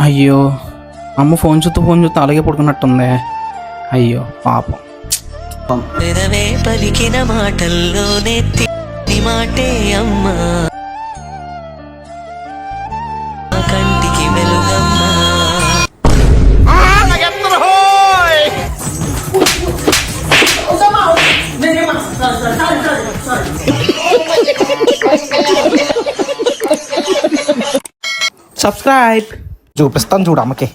అయ్యో అమ్మ ఫోన్ చూస్తూ ఫోన్ చూస్తూ అలాగే పడుకున్నట్టుంది. అయ్యో పాపం. పెదవే పలికిన మాటల్లోనే మాటే అమ్మా. సబ్స్క్రైబ్ చూపిస్తాను చూడు అమ్మకి.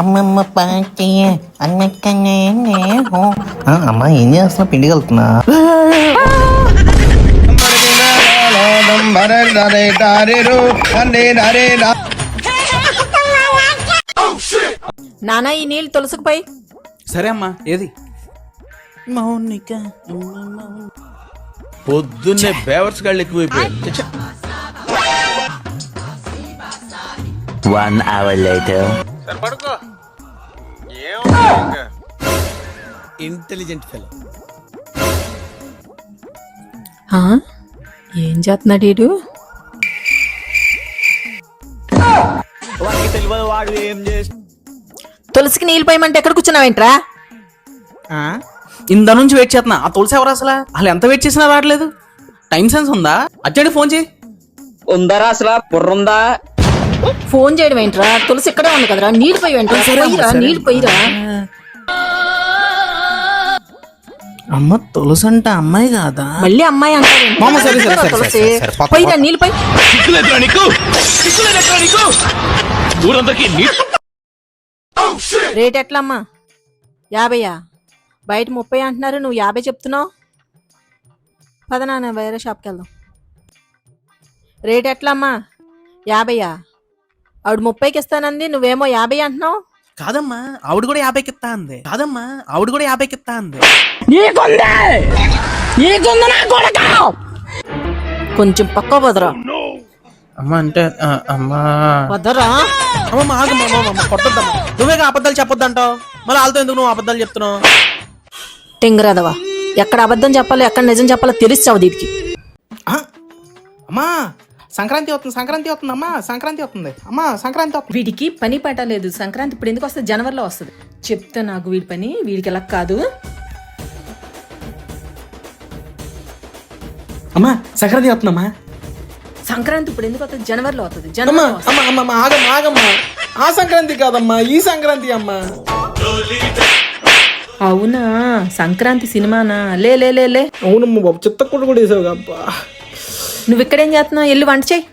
అమ్మమ్మ అన్నకనే అమ్మ ఏం చేస్తున్నా పిండి కలుతున్నా నానా ఈ నీళ్ళు తులసుకుపోయి. సరే అమ్మా ఏది? మౌనిక. పొద్దున్నే బేవర్స్ గాళ్ళు ఎక్కువైపోయారు One hour later. Intelligent fellow? ఏం చేస్తున్నాడు వీడు? తులసికి నీళ్ళు పోయమంటే ఎక్కడ కూర్చున్నావేంట్రా? ఇంత నుంచి వెయిట్ చేస్తున్నా. ఆ తులసి ఎవరు అసలు? వాళ్ళు ఎంత వెయిట్ చేసినా రావట్లేదు టైం సెన్స్ ఉందా? అర్జెంట్ ఫోన్ చేయి. ఉందరా అసలు? బుర్రుందా ఫోన్ చేయడం ఏంట్రా? తులసి ఇక్కడే ఉంది కదరా నీళ్ళు పోయి పోయిరా నీళ్ళు పోయిరా. అమ్మ తులసి అంటే అమ్మాయి కాదా? మళ్ళీ అమ్మాయి తులసి? పోయిరా పక్క. నీళ్ళు పోయి. రేట్ ఎట్లా అమ్మా యాభైయా? బయట ముప్పై అంటున్నారు నువ్వు యాభై చెప్తున్నావు? పద నాన్న వేరే షాప్కి వెళ్దాం. రేట్ ఎట్లా అమ్మా యాభైయా? ఆవిడ ముప్పైకి ఇస్తానంది నువ్వేమో యాభై అంటున్నావు? కాదమ్మా ఆవిడ కూడా యాభైకి ఇస్తా అంది కాదమ్మా ఆవిడ కూడా యాభైకి ఇస్తా అంది కొంచెం పక్క వదరా. అమ్మ అంటే ఆ, అమ్మా. వదరా? అమ్మమ్మ ఆగమ్మా అమ్మమ్మ కొట్టొద్దమ్మా. నువ్వేగా అబద్ధాలు చెప్పొద్దంటావు? మళ్ళీ వాళ్ళతో ఎందుకు నువ్వు అబద్ధాలు చెప్తున్నావు? టెంగరాదవా ఎక్కడ అబద్ధం చెప్పాలో ఎక్కడ నిజం చెప్పాలో తెలిసావు దీనికి. ఆ, అమ్మా సంక్రాంతి వస్తుంది సంక్రాంతి వస్తుంది అమ్మా సంక్రాంతి వస్తుంది అమ్మా సంక్రాంతి వస్తుంది వీడికి పని పాట లేదు. సంక్రాంతి ఇప్పుడు ఎందుకు వస్తుంది? జనవరిలో వస్తుంది. చెప్తే నాకు వీడి పని వీడికి ఎలా కాదు. అమ్మా సంక్రాంతి వస్తుందమ్మా సంక్రాంతి ఇప్పుడు ఎందుకు వస్తుంది? జనవరిలో వస్తుంది. అమ్మా జనవరిలో వస్తుంది. అమ్మా అమ్మా అమ్మా, ఆగమ్మా ఆగమ్మా. ఆ సంక్రాంతి కాదమ్మా ఈ సంక్రాంతి అమ్మా. అవునా? సంక్రాంతి సినిమానా? లే లే లే లే. అవునమ్మా బాబు చిత్తకుడు కూడా వేసావు అబ్బా. నువ్వు ఇక్కడేం చేస్తున్నావు? వెళ్ళి వంట చేయి.